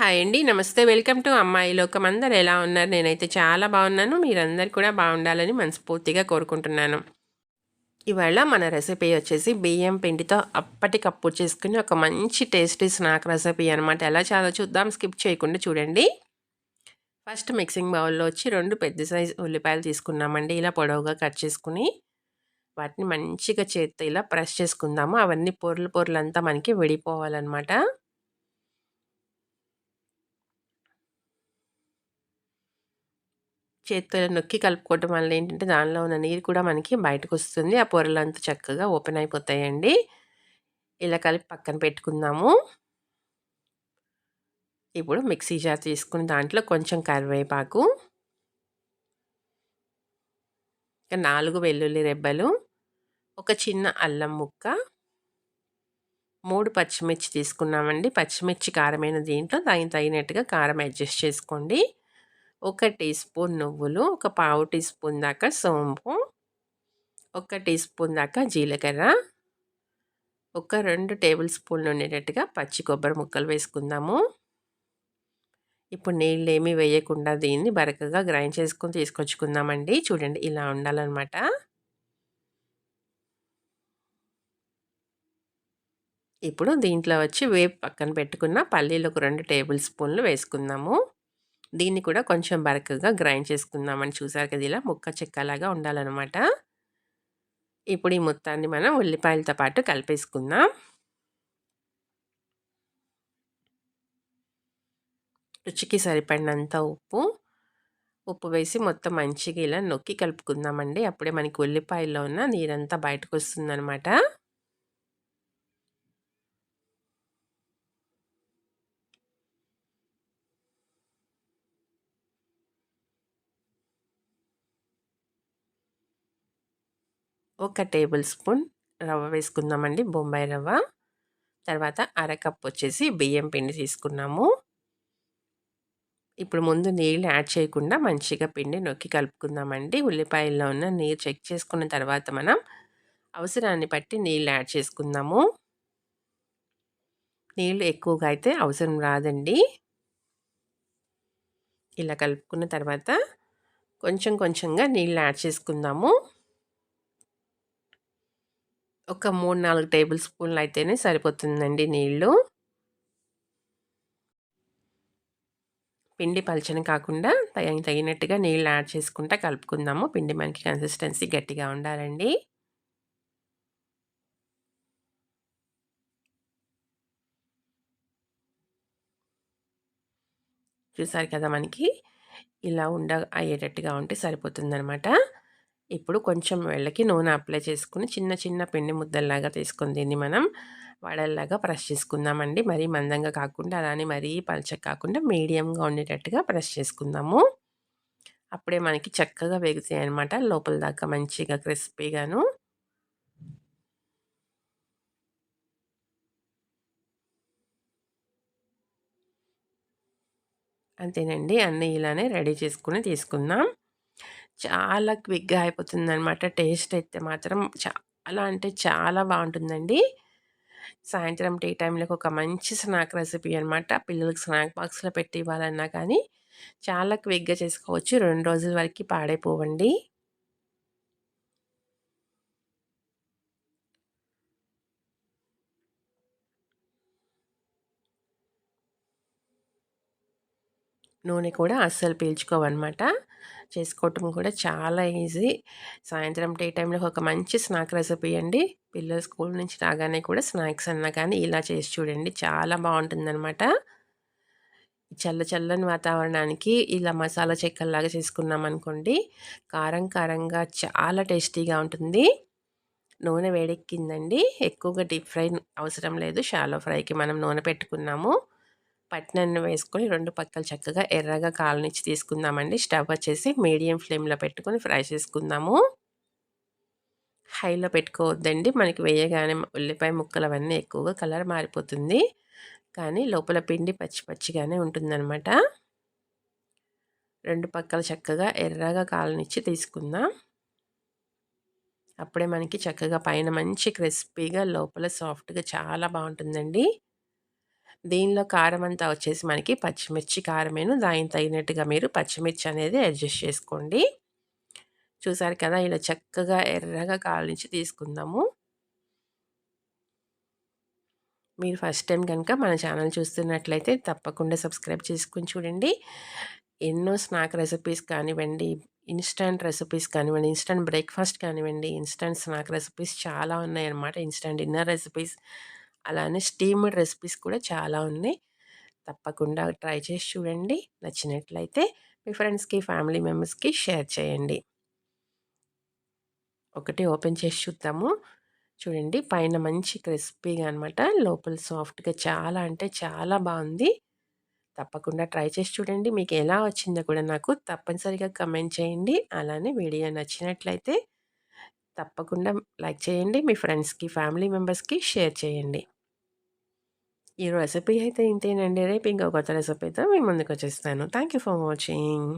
Hi అండి నమస్తే. Welcome to అమ్మాయి లోకం. అందరు ఎలా ఉన్నారు? నేనైతే చాలా బాగున్నాను. మీరందరు కూడా బాగుండాలని మనస్ఫూర్తిగా కోరుకుంటున్నాను. ఇవాళ మన రెసిపీ వచ్చేసి బియ్యం పిండితో అప్పటికప్పుడు చేసుకుని ఒక మంచి టేస్టీ స్నాక్ రెసిపీ అనమాట ఎలా చాలా చూద్దాం. స్కిప్ చేయకుండా చూడండి. ఫస్ట్ మిక్సింగ్ బౌల్లో వచ్చి రెండు పెద్ద సైజు ఉల్లిపాయలు తీసుకున్నామండి. ఇలా పొడవుగా కట్ చేసుకుని వాటిని మంచిగా చేత్తో ఇలా ప్రెస్ చేసుకుందాము. అవన్నీ పొరలు పొరలు అంతా మనకి విడిపోవాలన్నమాట. చేతితో నొక్కి కలుపుకోవటం వల్ల ఏంటంటే దానిలో ఉన్న నీరు కూడా మనకి బయటకు వస్తుంది ఆ పొరలంతా చక్కగా ఓపెన్ అయిపోతాయండి. ఇలా కలిపి పక్కన పెట్టుకుందాము. ఇప్పుడు మిక్సీ జార్ తీసుకుని దాంట్లో కొంచెం కరివేపాకు నాలుగు వెల్లుల్లి రెబ్బలు ఒక చిన్న అల్లం ముక్క మూడు పచ్చిమిర్చి తీసుకున్నామండి. పచ్చిమిర్చి కారమైన దీంట్లో దానికి తగినట్టుగా కారం అడ్జస్ట్ చేసుకోండి. ఒక టీ స్పూన్ నువ్వులు ఒక పావు టీ స్పూన్ దాకా సోంపు ఒక టీ స్పూన్ దాకా జీలకర్ర ఒక రెండు టేబుల్ స్పూన్లు ఉండేటట్టుగా పచ్చి కొబ్బరి ముక్కలు వేసుకుందాము. ఇప్పుడు నీళ్ళు ఏమీ వేయకుండా దీన్ని బరకగా గ్రైండ్ చేసుకొని తీసుకొచ్చుకుందామండి. చూడండి ఇలా ఉండాలన్నమాట. ఇప్పుడు దీంట్లో వచ్చి వేపు పక్కన పెట్టుకున్న పల్లీలు ఒక రెండు టేబుల్ స్పూన్లు వేసుకుందాము. దీన్ని కూడా కొంచెం బరకగా గ్రైండ్ చేసుకుందామని చూసారు కదా ఇలా ముక్క చెక్కలాగా ఉండాలన్నమాట. ఇప్పుడు ఈ మొత్తాన్ని మనం ఉల్లిపాయలతో పాటు కలిపేసుకుందాం. రుచికి సరిపడినంత ఉప్పు ఉప్పు వేసి మొత్తం మంచిగా ఇలా నొక్కి కలుపుకుందామండి. అప్పుడే మనకి ఉల్లిపాయల్లో ఉన్న నీరంతా బయటకు వస్తుందన్నమాట ఒక టేబుల్ స్పూన్ రవ్వ వేసుకుందామండి బొంబాయి రవ్వ. తర్వాత అరకప్ వచ్చేసి బియ్యం పిండి తీసుకున్నాము. ఇప్పుడు ముందు నీళ్ళు యాడ్ చేయకుండా మంచిగా పిండి నొక్కి కలుపుకుందామండి. ఉల్లిపాయల్లో ఉన్న నీరు చెక్ చేసుకున్న తర్వాత మనం అవసరాన్ని బట్టి నీళ్ళు యాడ్ చేసుకుందాము. నీళ్ళు ఎక్కువగా అయితే అవసరం రాదండి. ఇలా కలుపుకున్న తర్వాత కొంచెం కొంచెంగా నీళ్ళు యాడ్ చేసుకుందాము. ఒక మూడు నాలుగు టేబుల్ స్పూన్లు అయితేనే సరిపోతుందండి నీళ్ళు. పిండి పలచన కాకుండా తగిన తగినట్టుగా నీళ్ళు యాడ్ చేసుకుంటా కలుపుకుందాము. పిండి మనకి కన్సిస్టెన్సీ గట్టిగా ఉండాలండి. చూసారు కదా మనకి? ఇలా ఉండ అయ్యేటట్టుగా ఉంటే సరిపోతుందనమాట ఇప్పుడు కొంచెం వెళ్ళకి నూనె అప్లై చేసుకుని చిన్న చిన్న పిండి ముద్దల్లాగా తీసుకుని దీన్ని మనం వడల్లాగా ప్రెస్ చేసుకుందామండి. మరీ మందంగా కాకుండా అలానే మరీ పలచగా కాకుండా మీడియంగా ఉండేటట్టుగా ప్రెస్ చేసుకుందాము. అప్పుడే మనకి చక్కగా వేగుతాయి అనమాట లోపల దాకా మంచిగా క్రిస్పీగాను. అంతేనండి. అన్నీ ఇలానే రెడీ చేసుకుని తీసుకుందాం. చాలా క్విక్‌గా అయిపోతుందనమాట. టేస్ట్ అయితే మాత్రం చాలా అంటే చాలా బాగుంటుందండి సాయంత్రం టీ టైంలోకి ఒక మంచి స్నాక్ రెసిపీ అనమాట. పిల్లలకు స్నాక్ బాక్స్‌లో పెట్టి ఇవ్వాలన్నా కానీ చాలా క్విక్‌గా చేసుకోవచ్చు. రెండు రోజుల వరకు పాడైపోవండి. నూనె కూడా అస్సలు పీల్చుకోవన్నమాట. చేసుకోవటం కూడా చాలా ఈజీ. సాయంత్రం టీ టైంలో ఒక మంచి స్నాక్ రెసిపీ అండి. పిల్లలు స్కూల్ నుంచి రాగానే కూడా స్నాక్స్ అన్నా కానీ ఇలా చేసి చూడండి. చాలా బాగుంటుందన్నమాట చల్ల చల్లని వాతావరణానికి ఇలా మసాలా చెక్కల్లాగా చేసుకున్నాం అనుకోండి కారం కారంగా చాలా టేస్టీగా ఉంటుంది. నూనె వేడెక్కిందండి. ఎక్కువగా డీప్ ఫ్రై అవసరం లేదు. షాలో ఫ్రైకి మనం నూనె పెట్టుకున్నాము. పట్నాన్ని వేసుకొని రెండు పక్కలు చక్కగా ఎర్రగా కాలనిచ్చి తీసుకుందామండి. స్టవ్ వచ్చేసి మీడియం ఫ్లేమ్లో పెట్టుకొని ఫ్రై చేసుకుందాము. హైలో పెట్టుకోవద్దండి. మనకి వేయగానే ఉల్లిపాయ ముక్కలు అవన్నీ ఎక్కువగా కలర్ మారిపోతుంది. కానీ లోపల పిండి పచ్చి పచ్చిగానే ఉంటుందన్నమాట. రెండు పక్కల చక్కగా ఎర్రగా కాలనిచ్చి తీసుకుందాం. అప్పుడే మనకి చక్కగా పైన మంచి క్రిస్పీగా లోపల సాఫ్ట్గా చాలా బాగుంటుందండి. దీనిలో కారం అంతా వచ్చేసి మనకి పచ్చిమిర్చి కారమేను దానికి తగినట్టుగా మీరు పచ్చిమిర్చి అనేది అడ్జస్ట్ చేసుకోండి. చూసారు కదా ఇలా చక్కగా ఎర్రగా కాలించి తీసుకుందాము. మీరు ఫస్ట్ టైం కనుక మన ఛానల్ చూస్తున్నట్లయితే తప్పకుండా సబ్స్క్రైబ్ చేసుకుని చూడండి. ఎన్నో స్నాక్ రెసిపీస్ కానివ్వండి ఇన్స్టంట్ రెసిపీస్ కానివ్వండి ఇన్స్టంట్ బ్రేక్ఫాస్ట్ కానివ్వండి ఇన్స్టంట్ స్నాక్ రెసిపీస్ చాలా ఉన్నాయన్నమాట. ఇన్స్టంట్ డిన్నర్ రెసిపీస్ అలానే స్టీమ్డ్ రెసిపీస్ కూడా చాలా ఉన్నాయి. తప్పకుండా ట్రై చేసి చూడండి. నచ్చినట్లయితే మీ ఫ్రెండ్స్కి ఫ్యామిలీ మెంబర్స్కి షేర్ చేయండి. ఒకటి ఓపెన్ చేసి చూద్దాము. చూడండి పైన మంచి క్రిస్పీగా అనమాట లోపల సాఫ్ట్గా చాలా అంటే చాలా బాగుంది. తప్పకుండా ట్రై చేసి చూడండి. మీకు ఎలా వచ్చిందో కూడా నాకు తప్పనిసరిగా కమెంట్ చేయండి. అలానే వీడియో నచ్చినట్లయితే తప్పకుండా లైక్ చేయండి మీ ఫ్రెండ్స్కి ఫ్యామిలీ మెంబర్స్కి షేర్ చేయండి. ఈ రెసిపీ అయితే ఇంతేనండి. రేపు ఇంకో కొత్త రెసిపీతో మీ ముందుకు వచ్చేస్తాను. Thank you for watching.